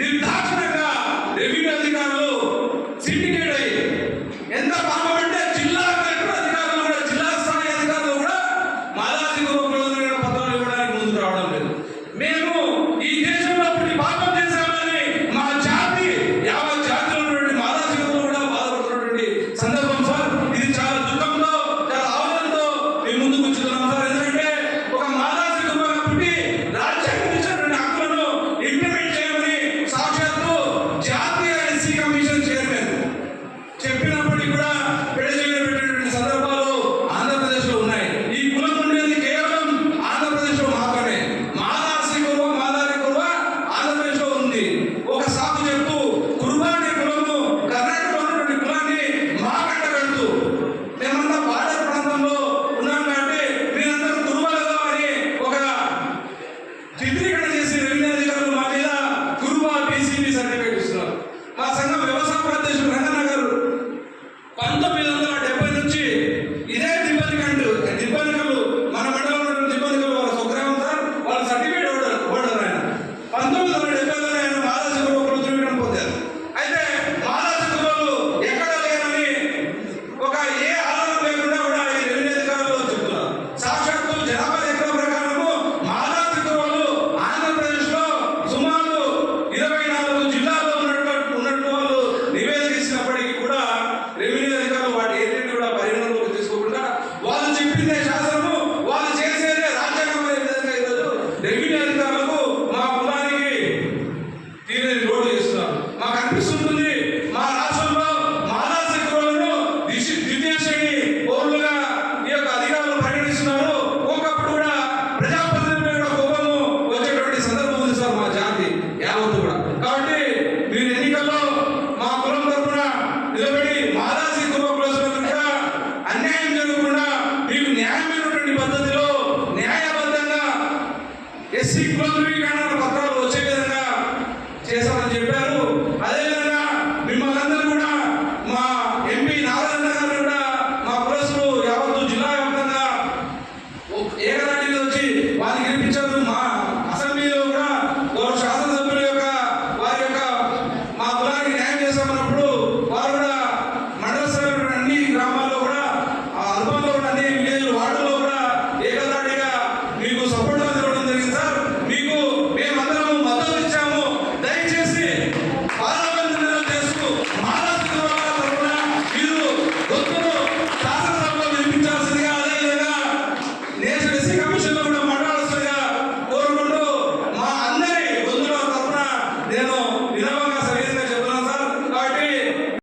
నిర్దాక్షిణంగా revenue అధికారులు syndicate అయ్యి ఎంత పాపం జిల్లా కలెక్టర్ అధికారులు కూడా జిల్లా స్థాయి అధికారులు కూడా మాలాజీ గోపాల పత్రాలు ఇవ్వడానికి ముందు రావడం లేదు. మేము Listen